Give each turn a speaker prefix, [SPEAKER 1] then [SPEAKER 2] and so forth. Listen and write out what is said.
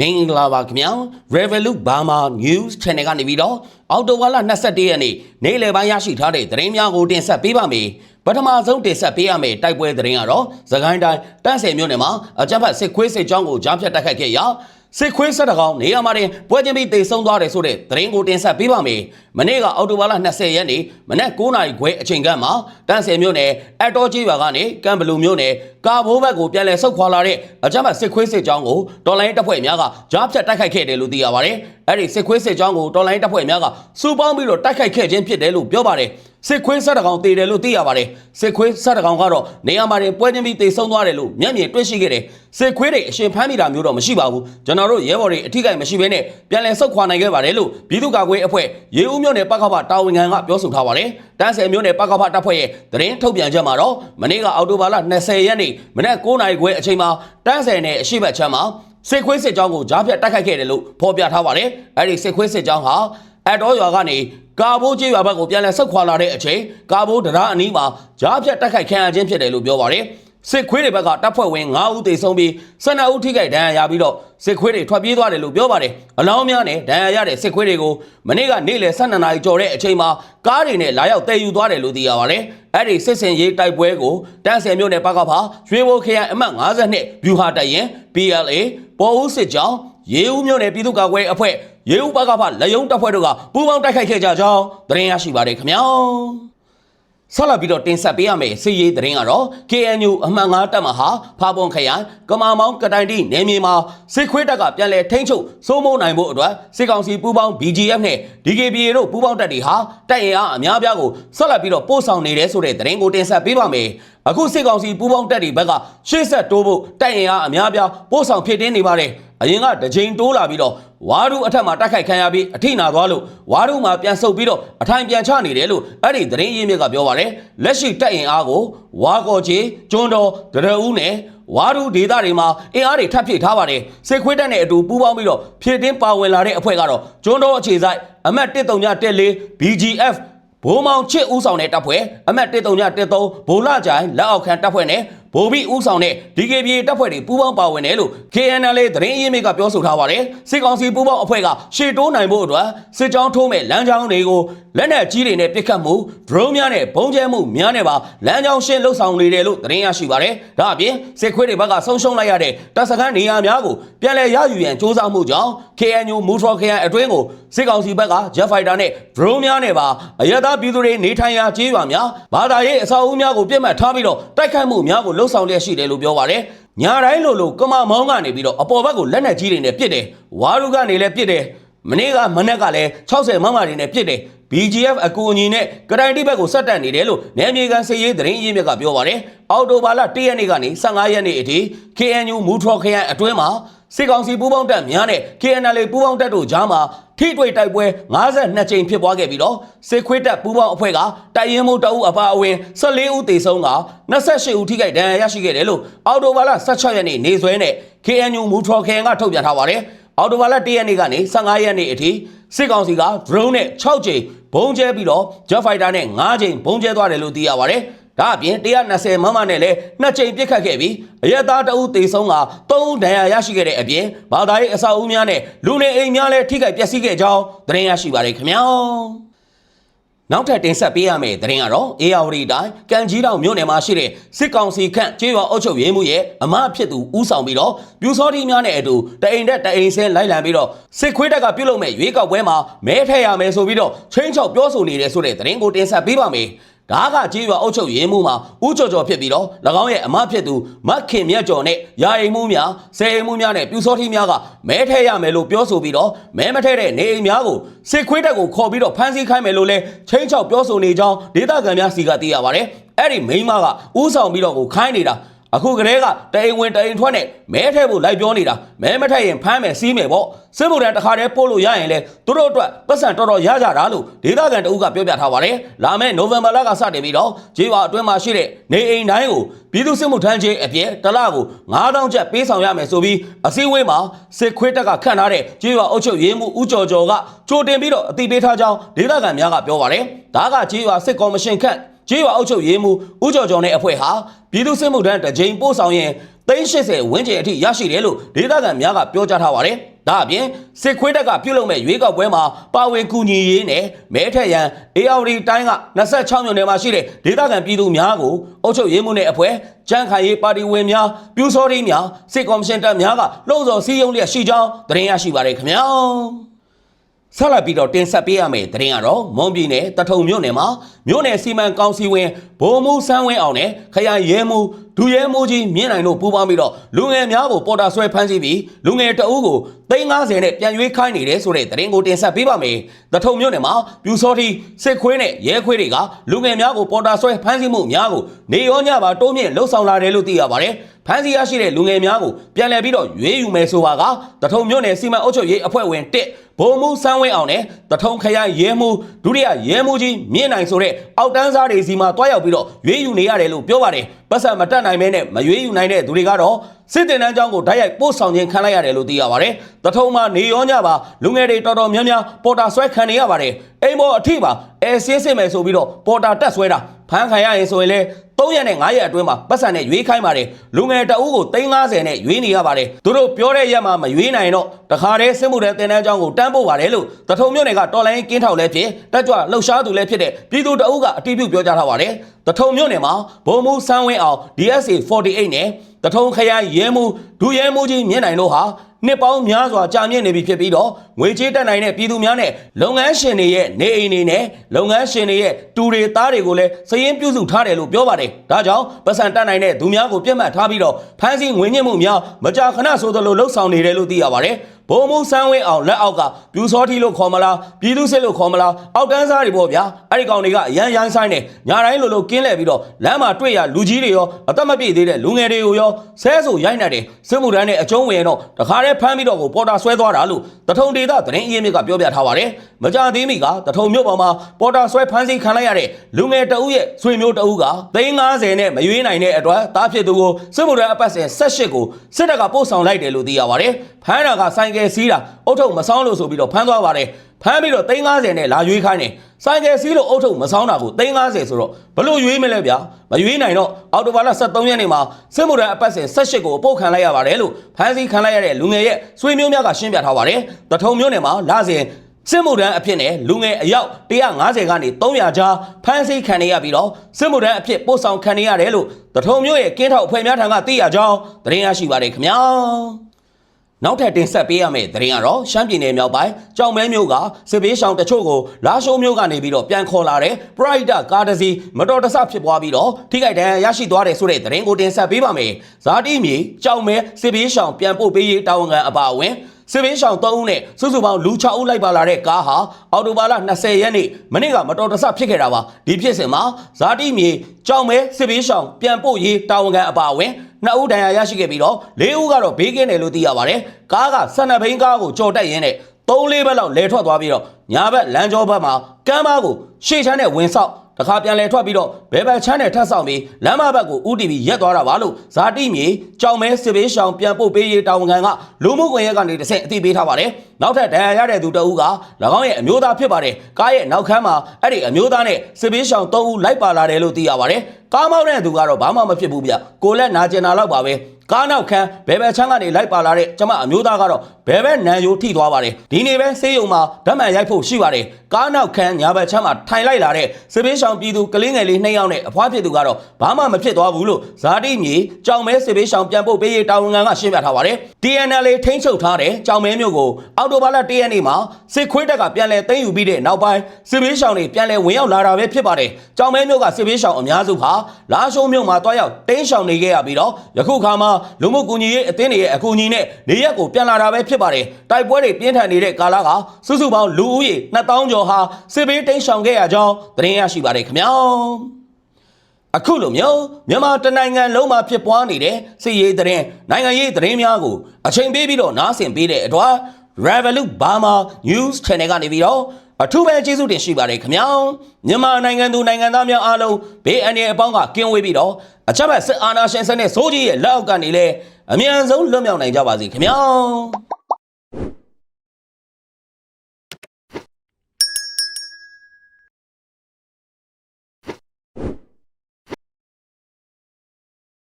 [SPEAKER 1] မင်္ဂလာပါခင်ဗျာ Revolut Burma News Channel ကနေပြီးတော့အော်တိုဝါလာ21ရက်နေ့နေ့လယ်ပိုင်းရရှိထားတဲ့သတင်းများကိုတင်ဆက်ပေးပါမယ်ပထမဆုံးတင်ဆက်ပေးရမယ့်တိုက်ပွဲသတင်းကတော့သခိုင်းတိုင်းတန့်ဆယ်မြို့နယ်မှာအကြမ်းဖက်စစ်ခွေးစစ်ကြောင်းကိုကြားဖြတ်တိုက်ခိုက်ခဲ့ရာ စစ်ခွေးဆက်တကောင်နေရာမှာတင်ပွဲချင်းပြီးတိတ်ဆုံးသွားတယ်ဆိုတဲ့သတင်းကိုတင်ဆက်ပေးပါမယ်မနေ့ကအော်တိုဝါလာ20ရက်နေ့မနက်9:00နာရီခွဲအချိန်ကမှတန့်ဆယ်မြို့နယ်အတော်ကြီးရွာကနေကံဘလူမြို့နယ်ကာဘိုးဘက်ကိုပြန်လည်ဆုတ်ခွာလာတဲ့အကြမ်းဖက်စစ်ခွေးစစ်ကြောင်းကိုတော်လိုင်းတပ်ဖွဲ့များကကြားဖြတ်တိုက်ခိုက်ခဲ့တယ်လို့သိရပါတယ်အဲ့ဒီစစ်ခွေးစစ်ကြောင်းကိုတော်လိုင်းတပ်ဖွဲ့များကစူပေါင်းပြီးတော့တိုက်ခိုက်ခဲ့ခြင်းဖြစ်တယ်လို့ပြောပါတယ် စစ်ခွေးဆက်တကောင်တည်တယ်လို့သိရပါတယ်စစ်ခွေးဆက်တကောင်ကတော့နေရာမှာတင်ပွဲချင်းပြီးတိတ်ဆုံးသွားတယ်လို့မျက်မြင်တွေ့ရှိခဲ့တယ်စစ်ခွေးတွေအရှင်ဖမ်းမိတာမျိုးတော့မရှိပါဘူးကျွန်တော်တို့ရဲဘော်တွေအထီးကိမရှိဘဲနဲ့ပြန်လည်ဆုတ်ခွာနိုင်ခဲ့ပါတယ်လို့ပြည်သူ့ကာကွယ်ရေးအဖွဲ့ရေဦးမြို့နယ်ပကဖတာဝန်ခံကပြောဆိုထားပါတယ်တန်းဆယ်မြို့နယ်ပကဖတပ်ဖွဲ့ရဲ့သတင်းထုတ်ပြန်ချက်မှာတော့မနေ့ကအောက်တိုဘာလ20ရက်နေ့မနက်9:00နာရီခွဲအချိန်မှာတန်းဆယ်နယ်အရှိတ်ချမ်းမှာစစ်ခွေးစစ်ကြောင်းကိုကြားဖြတ်တိုက်ခိုက်ခဲ့တယ်လို့ဖော်ပြထားပါတယ်အဲ့ဒီစစ်ခွေးစစ်ကြောင်းဟာအတော်ရွာကနေ ကာဘိုးကျေးရွာဘက်ကိုပြန်လည်ဆုတ်ခွာလာတဲ့အချိန်ကာဘိုးတရားအနီးမှာကြားဖြတ်တိုက်ခိုက်ခံရခြင်းဖြစ်တယ်လို့ပြောပါတယ်စစ်ခွေးတွေဘက်ကတပ်ဖွဲ့ဝင်9ဦးသေဆုံးပြီး12ဦးထိခိုက်ဒဏ်ရာရပြီးတော့စစ်ခွေးတွေထွက်ပြေးသွားတယ်လို့ပြောပါတယ်အလောင်းများနဲ့ဒဏ်ရာရတဲ့စစ်ခွေးတွေကိုမနေ့ကနေ့လယ်12နာရီကျော်တဲ့အချိန်မှာကားတွေနဲ့လာရောက်တည်ယူသွားတယ်လို့သိရပါတယ်အဲ့ဒီစစ်စင်ရေးတိုက်ပွဲကိုတန်းဆယ်မြို့နယ်ပကဖာရွှေဘိုခရိုင်အမှတ်52ဗျူဟာတိုက်ရင် PLA ပေါ်ဦးစစ်ကြောင်းရေဦးမြို့နယ်ပြည်သူ့ကာကွယ်ရေးအဖွဲ့ ရေဦးပကဖလက်ယုံတပ်ဖွဲ့တို့ကပူးပေါင်းတိုက်ခိုက်ခဲ့ကြကြောင်းသတင်းရရှိပါတယ်ခင်ဗျာဆက်လက်ပြီးတော့တင်ဆက်ပေးရမယ့်စီရေးသတင်းကတော့ KNU အမှန်ငါတပ်မဟာဖာပွန်ခရိုင်ကမာမောင်းကတိုင်တီနယ်မြေမှာစစ်ခွေးတပ်ကပြန်လည်ထိန်းချုပ်စိုးမိုးနိုင်ဖို့အတွက်စစ်ကောင်စီပူးပေါင်း BGF နဲ့ DKBA တို့ပူးပေါင်းတပ်တွေဟာတပ်ရင်အားအများပြားကိုဆက်လက်ပြီးတော့ပို့ဆောင်နေတယ်ဆိုတဲ့သတင်းကိုတင်ဆက်ပေးပါမယ် အခုစစ်ကောင်စီပူးပေါင်းတပ်တွေဘက်ကရှေ့ဆက်တိုးဖို့တပ်ရင်အားအများပြားပို့ဆောင်ဖြစ်တင်းနေပါတယ်အရင်ကတကြိမ်တိုးလာပြီးတော့ဝါရုအထက်မှာတိုက်ခိုက်ခံရပြီးအထိနာသွားလို့ဝါရုမှာပြန်ဆုတ်ပြီးတော့အထိုင်ပြန်ချနေတယ်လို့အဲ့ဒီသတင်းရင်းမြစ်ကပြောပါတယ်လက်ရှိတပ်ရင်အားကိုဝါကော်ချေကျွန်းတော်ဒရဦးနဲ့ဝါရုဒေသတွေမှာအင်အားတွေထပ်ဖြည့်ထားပါတယ်စစ်ခွေးတပ်နဲ့အတူပူးပေါင်းပြီးတော့ဖြည့်တင်းပါဝင်လာတဲ့အဖွဲ့ကတော့ကျွန်းတော်အခြေဆိုင်အမတ်1314 BGF ဘိုးမောင်ချစ်ဦးဆောင်တဲ့တပ်ဖွဲ့အမတ်1313ဘိုလကြိုင်လက်အောက်ခံတပ်ဖွဲ့နဲ့ဘိုးဘီဦးဆောင်တဲ့ DKBA တပ်ဖွဲ့တွေပူးပေါင်းပါဝင်တယ်လို့ KNL သတင်းအရင်းမြစ်ကပြောဆိုထားပါတယ်စစ်ကောင်စီပူးပေါင်းအဖွဲ့ကရှေ့တိုးနိုင်ဖို့အတွက်စစ်ကြောင်းထိုးမဲ့လမ်းကြောင်းတွေကို လက်နက်ကြီးတွေနဲ့ပစ်ခတ်မှု drone များနဲ့ဘုံကျဲမှုများနဲ့ပါလမ်းကြောင်းရှင်းလှုပ်ဆောင်နေတယ်လို့သတင်းရရှိပါတယ်ဒါအပြင်စစ်ခွေးတွေဘက်ကဆုံးရှုံးလိုက်ရတဲ့တပ်စခန်းနေရာများကိုပြန်လည်ရယူရန်စ조사မှုကြောင့် KNU မူထရခရိုင်အတွင်းကိုစစ်ကောင်စီဘက်က Jet Fighter နဲ့ drone များနဲ့ပါအရသာပြည်သူတွေနေထိုင်ရာကျေးရွာများဘာသာရေးအဆောက်အဦများကိုပြစ်မှတ်ထားပြီးတော့တိုက်ခိုက်မှုများကိုလှုပ်ဆောင်လျက်ရှိတယ်လို့ပြောပါတယ်ညာတိုင်းလိုလိုကမမောင်းကနေပြီးတော့အပေါ်ဘက်ကိုလက်နက်ကြီးတွေနဲ့ပစ်တယ်ဝါရုကနေလည်းပစ်တယ်မနေ့ကမနေ့ကလည်း60မမတွေနဲ့ပစ်တယ် BGF အကူအညီနဲ့ကတိုင်တိဘက်ကိုဆက်တက်နေတယ်လို့နယ်မြေကန်စစ်ရေးသတင်းရင်းမြစ်ကပြောပါတယ်အော်တိုဘာလ1ရက်နေ့ကနေ15ရက်နေ့အထိ KNU မူထရခရိုင်အတွင်းမှာစစ်ကောင်စီပူးပေါင်းတပ်များနဲ့ KNL ပူးပေါင်းတပ်တို့ကြားမှာထိတွေ့တိုက်ပွဲ52ကြိမ်ဖြစ်ပွားခဲ့ပြီးတော့စစ်ခွေးတပ်ပူးပေါင်းအဖွဲ့ကတိုက်ရင်မှုတအုပ်အပါအဝင်14ဦးသေဆုံးက28ဦးထိခိုက်ဒဏ်ရာရရှိခဲ့တယ်လို့အော်တိုဘာလ16ရက်နေ့နေဆွဲနဲ့ KNU မူထရခရိုင်ကထုတ်ပြန်ထားပါတယ်အော်တိုဘာလ1ရက်နေ့ကနေ15ရက်နေ့အထိစစ်ကောင်စီက drone နဲ့6ကြိမ် ဘုံကျဲပြီးတော့ Jet Fighter နဲ့9ကြိမ်ဘုံကျဲသွားတယ်လို့သိရပါတယ်။ဒါအပြင်120မမနဲ့လည်းနှစ်ကြိမ်ပစ်ခတ်ခဲ့ပြီးအရက်သားတအုပ်သေဆုံးက3ဦးဒဏ်ရာရရှိခဲ့တဲ့အပြင်ဘာသာရေးအဆောက်အဦများနဲ့လူနေအိမ်များလည်းထိခိုက်ပျက်စီးခဲ့ကြောင်းသတင်းရရှိပါတယ်ခင်ဗျာ။ နောက်ထပ်တင်ဆက်ပေးရမယ့်သတင်းကတော့အေယာဝတီတိုင်းကံကြီးတောင်မြို့နယ်မှာရှိတဲ့စစ်ကောင်စီခန့်ကျေးရွာအုပ်ချုပ်ရေးမှုရဲ့အမဖြစ်သူဦးဆောင်ပြီးတော့ပြူစောတိများနဲ့အတူတအိမ်တက်တအိမ်ဆင်းလိုက်လံပြီးတော့စစ်ခွေးတက်ကပြုတ်လုံမဲ့ရွေးကောက်ပွဲမှာမဲထည့်ရမယ်ဆိုပြီးတော့ချင်းချောက်ပြောဆိုနေတယ်ဆိုတဲ့သတင်းကိုတင်ဆက်ပေးပါမယ်။ ဒါကကြေးရွာအုပ်ချုပ်ရေးမှုမှာဦးကျော်ကျော်ဖြစ်ပြီးတော့၎င်းရဲ့အမဖြစ်သူမခင်မြတ်ကျော်နဲ့ယာအိမ်မှုများဆယ်အိမ်မှုများနဲ့ပြူစောတိများကမဲထဲရမယ်လို့ပြောဆိုပြီးတော့မဲမထဲတဲ့နေအိမ်များကိုစစ်ခွေးတက်ကိုခေါ်ပြီးတော့ဖမ်းဆီးခိုင်းမယ်လို့လဲချင်းချောက်ပြောဆိုနေကြောင်းဒေသခံများစီကသိရပါတယ်။အဲ့ဒီမိန်းမကဥဆောင်ပြီးတော့ကိုခိုင်းနေတာ အခုကလေးကတအိမ်ဝင်တအိမ်ထွက်နဲ့မဲထဲဖို့လိုက်ပြောနေတာမဲမထက်ရင်ဖမ်းမယ်စီးမယ်ပေါ့စစ်မှုထမ်းတစ်ခါတည်းပို့လို့ရရင်လေသူတို့အတွက်ပတ်စံတော်တော်ရကြတာလို့ဒေသခံတအုပ်ကပြောပြထားပါတယ်လာမယ့်နိုဝင်ဘာလကစတင်ပြီးတော့ဂျေးဝါအတွင်းမှာရှိတဲ့နေအိမ်တိုင်းကိုပြည်သူစစ်မှုထမ်းချင်းအပြည့်တစ်လကို9000ကျပ်ပေးဆောင်ရမယ်ဆိုပြီးအစည်းအဝေးမှာစစ်ခွေးတက်ကခန့်ထားတဲ့ဂျေးဝါအုပ်ချုပ်ရေးမှူးဦးကျော်ကျော်ကကြိုတင်ပြီးတော့အတိပေးထားကြောင်းဒေသခံများကပြောပါတယ်ဒါကဂျေးဝါစစ်ကော်မရှင်ခန့် ကျေးရွာအုပ်ချုပ်ရေးမှူးဦးကျော်ကျော်နဲ့အဖွဲ့ဟာပြည်သူ့စစ်မှုထမ်းတကြိမ်ပို့ဆောင်ရင်380ဝန်းကျင်အထိရရှိတယ်လို့ဒေသခံများကပြောကြားထားပါတယ်။ဒါအပြင်စစ်ခွေးတက်ကပြုတ်လုံမဲ့ရွေးကောက်ပွဲမှာပါဝင်ကူညီရေးနဲ့မဲထက်ရန် ARD တိုင်းက26မြို့နယ်မှာရှိတဲ့ဒေသခံပြည်သူများကိုအုပ်ချုပ်ရေးမှုနဲ့အဖွဲ့ကြမ်းခိုင်ရေးပါတီဝင်များပြူစောတိများစစ်ကော်မရှင်တပ်များကလုံဆော်စည်းရုံးလျက်ရှိကြောင်းသတင်းရရှိပါတယ်ခင်ဗျာ။ ဆက်လက်ပြီးတော့တင်ဆက်ပေးရမယ့်သတင်းကတော့မွန်ပြည်နယ်တထုံမြို့နယ်မှာမြို့နယ်စီမံကောင်စီဝင်ဗိုလ်မှူးစန်းဝင်းအောင်နဲ့ခရိုင်ရဲမှူး ဒူရဲမှူးကြီးမြင့်နိုင်တို့ပူးပေါင်းပြီးတော့လူငယ်များကိုပေါ်တာဆွဲဖမ်းဆီးပြီးလူငယ်တအုပ်ကို350နဲ့ပြန်ရွေးခိုင်းနေတယ်ဆိုတဲ့သတင်းကိုတင်ဆက်ပေးပါမယ်။တထုံမြို့နယ်မှာပြူစောတိစစ်ခွေးနဲ့ရဲခွေးတွေကလူငယ်များကိုပေါ်တာဆွဲဖမ်းဆီးမှုများကိုနေရောညပါတိုးမြင့်လှုပ်ဆောင်လာတယ်လို့သိရပါတယ်။ဖမ်းဆီးရရှိတဲ့လူငယ်များကိုပြန်လည်ပြီးတော့ရွေးယူမယ်ဆိုပါကတထုံမြို့နယ်စီမံအုပ်ချုပ်ရေးအဖွဲ့ဝင်1ဗိုလ်မှူးစန်းဝင်းအောင်နဲ့တထုံခရိုင်ရဲမှူးဒုတိယရဲမှူးကြီးမြင့်နိုင်ဆိုတဲ့အောက်တန်းစားတွေစီမှာတွားရောက်ပြီးတော့ရွေးယူနေရတယ်လို့ပြောပါတယ်ပတ်စံမတက်နိုင်မဲနဲ့မရွေးယူနိုင်တဲ့သူတွေကတော့စစ်တင်တန်းကျောင်းကိုဓာတ်ရိုက်ပို့ဆောင်ခြင်းခံလိုက်ရတယ်လို့သိရပါတယ်တထုံမှာနေရောညပါလူငယ်တွေတော်တော်များများပေါ်တာဆွဲခံနေရပါတယ်အိမ်ပေါ်အထိပါအဲဆင်းစစ်မယ်ဆိုပြီးတော့ပေါ်တာတက်ဆွဲတာဖမ်းခံရရင်ဆိုရင်လေ 3ရက်နဲ့9ရက်အတွင်းမှာပတ်စံနဲ့ရွေးခိုင်းပါတယ်လူငယ်တအုပ်ကို350နဲ့ရွေးနေရပါတယ်သူတို့ပြောတဲ့ရက်မှာမရွေးနိုင်တော့တခါတည်းစစ်မှုတဲ့တင်တန်းကျောင်းကိုတန်းပို့ပါတယ်လို့တထုံမြို့နယ်ကတော်လိုင်းကင်းထောက်လည်းဖြစ်တက်ကြွလှုပ်ရှားသူလည်းဖြစ်တဲ့ပြည်သူတအုပ်ကအတည်ပြုပြောကြားထားပါတယ်တထုံမြို့နယ်မှာဗိုလ်မှူးစန်းဝင်းအောင် DSA 48နဲ့တထုံခရိုင်ရဲမှုဒူရဲမှုကြီးမြင့်နိုင်တို့ဟာ နှစ်ပေါင်းများစွာကြာမြင့်နေပြီဖြစ်ပြီးတော့ငွေကြေးတက်နိုင်တဲ့ပြည်သူများနဲ့လုပ်ငန်းရှင်တွေရဲ့နေအိမ်တွေနဲ့လုပ်ငန်းရှင်တွေရဲ့တူတွေသားတွေကိုလည်းစည်ရင်းပြုစုထားတယ်လို့ပြောပါတယ်။ဒါကြောင့်ပတ်စံတက်နိုင်တဲ့သူများကိုပြတ်မှတ်ထားပြီးတော့ဖမ်းဆီးငွေညှစ်မှုများမကြာခဏဆိုသလိုလှုပ်ဆောင်နေတယ်လို့သိရပါတယ်။ဘုံမူဆန်းဝင်းအောင်လက်အောက်ကပြူစောထီလို့ခေါ်မလားပြည်သူစစ်လို့ခေါ်မလားအောက်တန်းစားတွေပေါ့ဗျာအဲ့ဒီကောင်တွေကအရန်ရန်ဆိုင်နေညာတိုင်းလိုလိုကင်းလဲပြီးတော့လမ်းမှာတွေ့ရလူကြီးတွေရောအသက်မပြည့်သေးတဲ့လူငယ်တွေကိုရောဆဲဆိုရိုက်နေတယ်စစ်မှုထမ်းနဲ့အကျုံးဝင်တော့တခါတည်းဖမ်းပြီးတော့ကိုပေါ်တာဆွဲသွားတာလို့တထုံဒေသသတင်းအရင်းမြစ်ကပြောပြထားပါတယ်မကြသေးမီကတထုံမြို့ပေါ်မှာပေါ်တာဆွဲဖမ်းဆီးခံလိုက်ရတဲ့လူငယ်တအုပ်ရဲ့ဆွေမျိုးတအုပ်က350နဲ့မရွေးနိုင်တဲ့အတွက်တားဖြစ်သူကိုစစ်မှုထမ်းအပတ်စဉ်18ကိုစစ်တပ်ကပို့ဆောင်လိုက်တယ်လို့သိရပါတယ် ဖမ်းတာကဆိုင်ကယ်စီးတာအုတ်ထုံမဆောင်းလို့ဆိုပြီးတော့ဖမ်းသွားပါတယ်ဖမ်းပြီးတော့350နဲ့လာရွေးခိုင်းတယ်ဆိုင်ကယ်စီးလို့အုတ်ထုံမဆောင်းတာကို350ဆိုတော့ဘလို့ရွေးမလဲဗျာမရွေးနိုင်တော့အော်တိုဘာလ23ရက်နေ့မှာစစ်မှုထမ်းအပတ်စဉ်18ကိုအပုတ်ခံလိုက်ရပါတယ်လို့ဖမ်းဆီးခံလိုက်ရတဲ့လူငယ်ရဲ့ဆွေမျိုးများကရှင်းပြထားပါတယ်တထုံမျိုးနယ်မှာလာစဉ်စစ်မှုထမ်းအဖြစ်နဲ့လူငယ်အယောက်150ကနေ300ကြားဖမ်းဆီးခံနေရပြီးတော့စစ်မှုထမ်းအဖြစ်ပို့ဆောင်ခံနေရတယ်လို့တထုံမျိုးရဲ့ကင်းထောက်အဖွဲ့များထံကသိရကြောင်းသတင်းရရှိပါတယ်ခင်ဗျာ နောက်ထပ်တင်ဆက်ပေးရမယ့်သတင်းကတော့ရှမ်းပြည်နယ်မြောက်ပိုင်းကြောင်မဲမြို့ကစစ်ပေးရှောင်တချို့ကိုလာရှိုးမြို့ကနေပြီးတော့ပြန်ခေါ်လာတဲ့ပရိုက်တာကားတစ်စီးမတော်တဆဖြစ်ပွားပြီးတော့ထိခိုက်ဒဏ်ရာရရှိသွားတယ်ဆိုတဲ့သတင်းကိုတင်ဆက်ပေးပါမယ်။ဇာတိမြေကြောင်မဲစစ်ပေးရှောင်ပြန်ပို့ပေးရေးတာဝန်ခံအပါအဝင်စစ်ပေးရှောင်3ဦးနဲ့စုစုပေါင်းလူ6ဦးလိုက်ပါလာတဲ့ကားဟာအော်တိုဘာလ20ရက်နေ့မနေ့ကမတော်တဆဖြစ်ခဲ့တာပါဒီဖြစ်စဉ်မှာဇာတိမြေကြောင်မဲစစ်ပေးရှောင်ပြန်ပို့ရေးတာဝန်ခံအပါအဝင် နှစ်ဦးဒဏ်ရာရရှိခဲ့ပြီးတော့လေးဦးကတော့ဘေးကင်းတယ်လို့သိရပါတယ်ကားကဆန္ဒဘိန်းကားကိုကြော်တက်ရင်းနဲ့သုံးလေးဘက်လောက်လဲထွက်သွားပြီးတော့ညာဘက်လမ်းကျောဘက်မှာကမ်းပါးကိုရှေ့ချမ်းနဲ့ဝင်ဆောက်တခါပြန်လဲထွက်ပြီးတော့ဘဲဘက်ချမ်းနဲ့ထပ်ဆောင်ပြီးလမ်းမဘက်ကို UTV ရက်သွားတာပါလို့ဇာတိမြေကြောင်မဲစစ်ပေးရှောင်ပြန်ပို့ပေးရေးတာဝန်ခံကလူမှုကွန်ရက်ကနေတစ်ဆင့်အသိပေးထားပါတယ်နောက်ထပ်ဒဏ်ရာရတဲ့သူတအုပ်က၎င်းရဲ့အမျိုးသားဖြစ်ပါတယ်ကားရဲ့နောက်ခန်းမှာအဲ့ဒီအမျိုးသားနဲ့စစ်ပေးရှောင်၃ဦးလိုက်ပါလာတယ်လို့သိရပါတယ် ကားမောင်းတဲ့သူကတော့ဘာမှမဖြစ်ဘူးဗျကိုလက်နာကျင်တာလောက်ပါပဲကားနောက်ခန်းဘဲဘဲချမ်းကနေလိုက်ပါလာတဲ့ကျမအမျိုးသားကတော့ဘဲဘဲနန်ယိုထိသွားပါတယ်ဒီနေ့ပဲဆေးရုံမှာဓာတ်မှန်ရိုက်ဖို့ရှိပါတယ်ကားနောက်ခန်းညာဘက်ချမ်းမှာထိုင်လိုက်လာတဲ့စစ်ပေးရှောင်ပြည်သူကလေးငယ်လေးနှစ်ယောက်နဲ့အဖွားဖြစ်သူကတော့ဘာမှမဖြစ်သွားဘူးလို့ဇာတိမြေကြောင်မဲစစ်ပေးရှောင်ပြန်ပို့ပေးရေးတာဝန်ခံကရှင်းပြထားပါတယ် TNL ထိန်းချုပ်ထားတဲ့ကြောင်မဲမျိုးကိုအော်တိုဘာလ၁ရက်နေ့မှာစစ်ခွေးတပ်ကပြန်လည်သိမ်းယူပြီးတဲ့နောက်ပိုင်းစစ်ပေးရှောင်တွေပြန်လည်ဝင်ရောက်လာတာပဲဖြစ်ပါတယ်ကြောင်မဲမျိုးကစစ်ပေးရှောင်အများစုဟာလာရှုံးမျိုးမှာတွားရောက်တင်းရှောင်နေခဲ့ရပြီးတော့ယခုခါမှာလူမှုကူညီရေးအသင်းတွေရဲ့အကူအညီနဲ့နေရက်ကိုပြန်လာတာပဲဖြစ်ပါတယ်တိုက်ပွဲတွေပြင်းထန်နေတဲ့ကာလကစုစုပေါင်းလူဦးရေ2000ကျော်ဟာစစ်ပေးတင်းရှောင်ခဲ့ရကြောင်းသတင်းရရှိပါတယ်ခင်ဗျာအခုလိုမျိုးမြန်မာတနိုင်ငံလုံးမှာဖြစ်ပွားနေတဲ့စစ်ရေးသတင်းနိုင်ငံရေးသတင်းများကိုအချိန်ပေးပြီးတော့နားဆင်ပေးတဲ့အတွက် Revolut Burma News Channel ကနေပြီးတော့ အထူးပဲကျေးဇူးတင်ရှိပါတယ်ခင်ဗျာမြန်မာနိုင်ငံသူနိုင်ငံသားများအားလုံးဘေးအန္တရာယ်အပေါင်းကကင်းဝေးပြီးတော့အချက်မဲ့စစ်အာဏာရှင်စနစ်စိုးကြီးရဲ့လက်အောက်ကနေလည်းအမြန်ဆုံးလွတ်မြောက်နိုင်ကြပါစေခင်ဗျာ